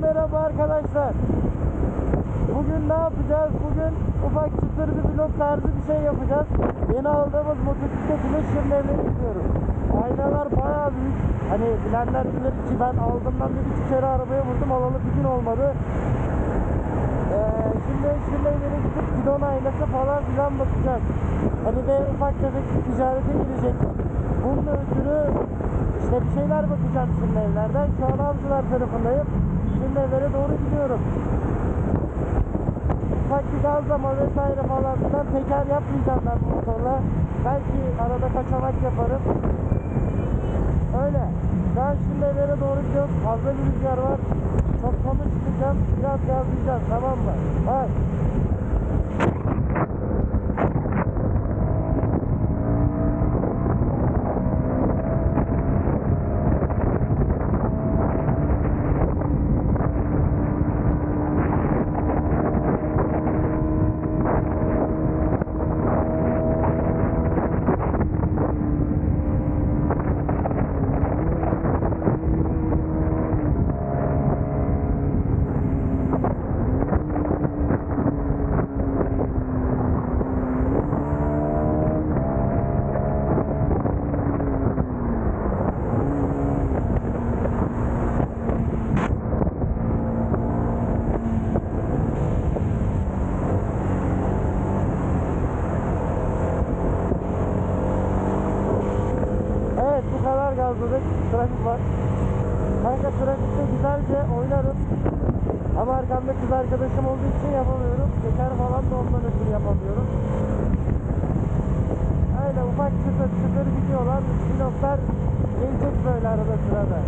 merhaba arkadaşlar. Bugün ne yapacağız? Bugün ufak çıtır bir vlog tarzı bir şey yapacağız. Yeni aldığımız motosiklet ile Şirinevler'e gidiyoruz. Aynalar bayağı büyük. Hani bilenler bilir ki ben aldığımdan bir iki kere arabaya vurdum. Alalı bir gün olmadı. Ee, şimdi Şirinevler'e gidip gidon aynası falan filan bakacağız. Hani de ufak tefek ticarete girecek. Bunun ötürü işte bir şeyler bakacağım Şirinevler'den. Şu an avcılar tarafındayım. Şirinevler'e doğru gidiyorum ufak bir gazlama vesaire falan filan teker yapmayacağım ben bu motorla. Belki arada kaçamak yaparım. Öyle. Ben şimdi evlere doğru gidiyorum. Fazla bir rüzgar var. Çok konuşmayacağım. Biraz gazlayacağız tamam mı? Bak. Evet gazladık. Trafik var. Kanka trafikte güzelce oynarım. Ama arkamda kız arkadaşım olduğu için yapamıyorum. Teker falan da ondan ötürü yapamıyorum. Öyle ufak çıtır çıtır gidiyorlar. Pilotlar gelecek böyle arada sırada.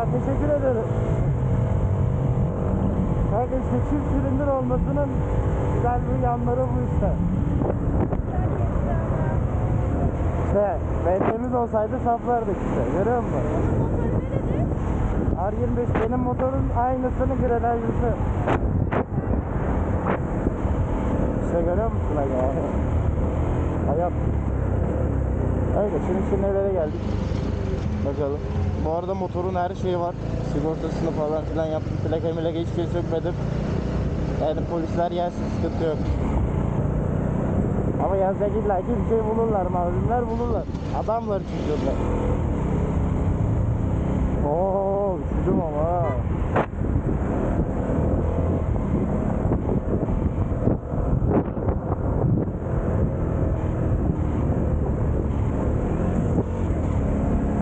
Teşekkür ederim. Kanka işte çift silindir olmasının güzel bir yanları bu işte. İşte BT'miz olsaydı saplardık işte. Görüyor musun? R25 benim motorun aynısını grenajlısı. İşte görüyor musun aga? Hayat. Öyle şimdi nerelere geldik. Bakalım. Bu arada motorun her şeyi var. Sigortasını falan filan yaptım. Plaka milaka hiçbir şey sökmedim. Yani polisler gelsin sıkıntı yok. Ama yazacak illa ki bir şey bulurlar mazlumlar bulurlar. Adamlar çünkü onlar. Oo, üşüdüm ama.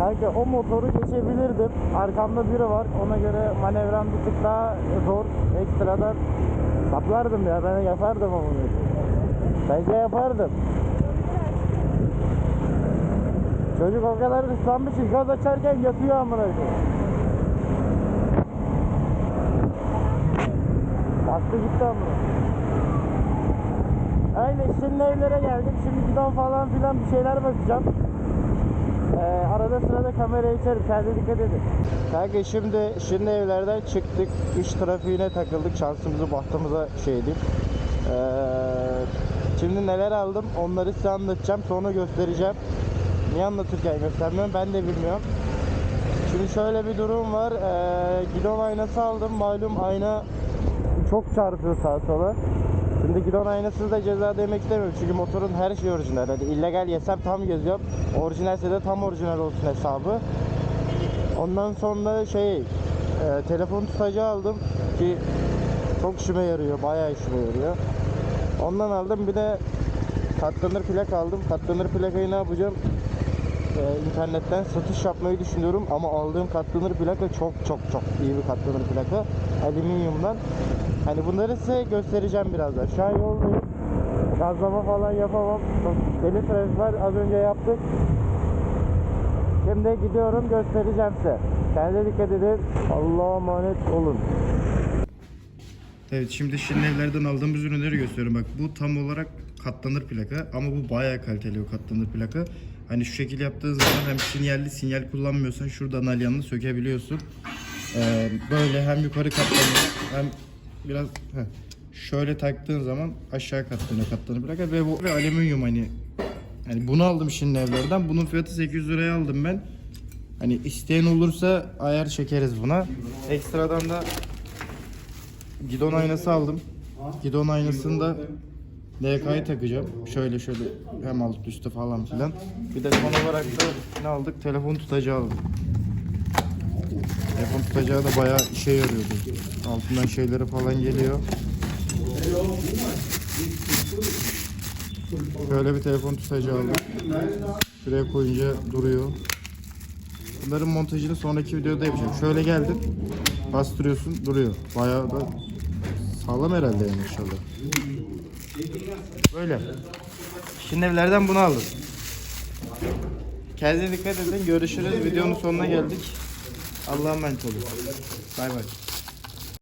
Kanka o motoru geçebilirdim. Arkamda biri var. Ona göre manevram bir tık daha zor. Ekstradan saplardım ya. Ben yapardım bunu. Bence yapardım. Çocuk o kadar ıslanmış ki gaz açarken yatıyor amına koyayım. Bastı gitti amına. Öyle şimdi evlere geldik. Şimdi gidon falan filan bir şeyler bakacağım. Ee, arada sırada kamerayı açarım. Kendine dikkat edin. Kanka şimdi şimdi evlerden çıktık. İş trafiğine takıldık. Şansımızı bahtımıza şey diyeyim. Ee, şimdi neler aldım onları size anlatacağım. Sonra göstereceğim. Niye anlatırken göstermiyorum ben de bilmiyorum. Şimdi şöyle bir durum var. Ee, gidon aynası aldım. Malum ayna çok çarpıyor sağa sola. Şimdi gidon aynasız da ceza demek istemiyorum. Çünkü motorun her şeyi orijinal. Hani illegal yesem tam geziyorum. Orijinalse de tam orijinal olsun hesabı. Ondan sonra şey e, telefon tutacağı aldım ki Çok işime yarıyor. Bayağı işime yarıyor. Ondan aldım. Bir de katlanır plak aldım. Katlanır plakayı ne yapacağım? Ee, internetten satış yapmayı düşünüyorum ama aldığım katlanır plaka çok çok çok iyi bir katlanır plaka. Alüminyumdan. Hani bunları size göstereceğim birazdan. Şu an yoldayım. Gazlama falan yapamam. Deli trafik var. Az önce yaptık. Şimdi gidiyorum göstereceğim size. Kendinize dikkat edin. Allah'a emanet olun. Evet şimdi Şirinevler'den aldığımız ürünleri gösteriyorum. Bak bu tam olarak katlanır plaka ama bu bayağı kaliteli bir katlanır plaka. Hani şu şekil yaptığın zaman hem sinyalli sinyal kullanmıyorsan şuradan alyanını sökebiliyorsun. Ee, böyle hem yukarı katlanıyor hem biraz heh, şöyle taktığın zaman aşağı katlanıyor katlanır plaka ve bu ve alüminyum hani yani bunu aldım Şirinevler'den. Bunun fiyatı 800 liraya aldım ben. Hani isteyen olursa ayar çekeriz buna. Ekstradan da Gidon aynası aldım. Gidon aynasında DK'yı takacağım. Şöyle şöyle hem alt üstte falan filan. Bir de son olarak da ne aldık? Telefon tutacağı aldık. Telefon tutacağı da bayağı işe yarıyordu. Altından şeyleri falan geliyor. Şöyle bir telefon tutacağı aldık. Şuraya koyunca duruyor. Bunların montajını sonraki videoda yapacağım. Şöyle geldin, bastırıyorsun, duruyor. Bayağı da sağlam herhalde yani inşallah. Böyle. Şimdi evlerden bunu aldım. Kendinize dikkat edin. Görüşürüz. Videonun sonuna geldik. Allah'a emanet olun. Bay bay.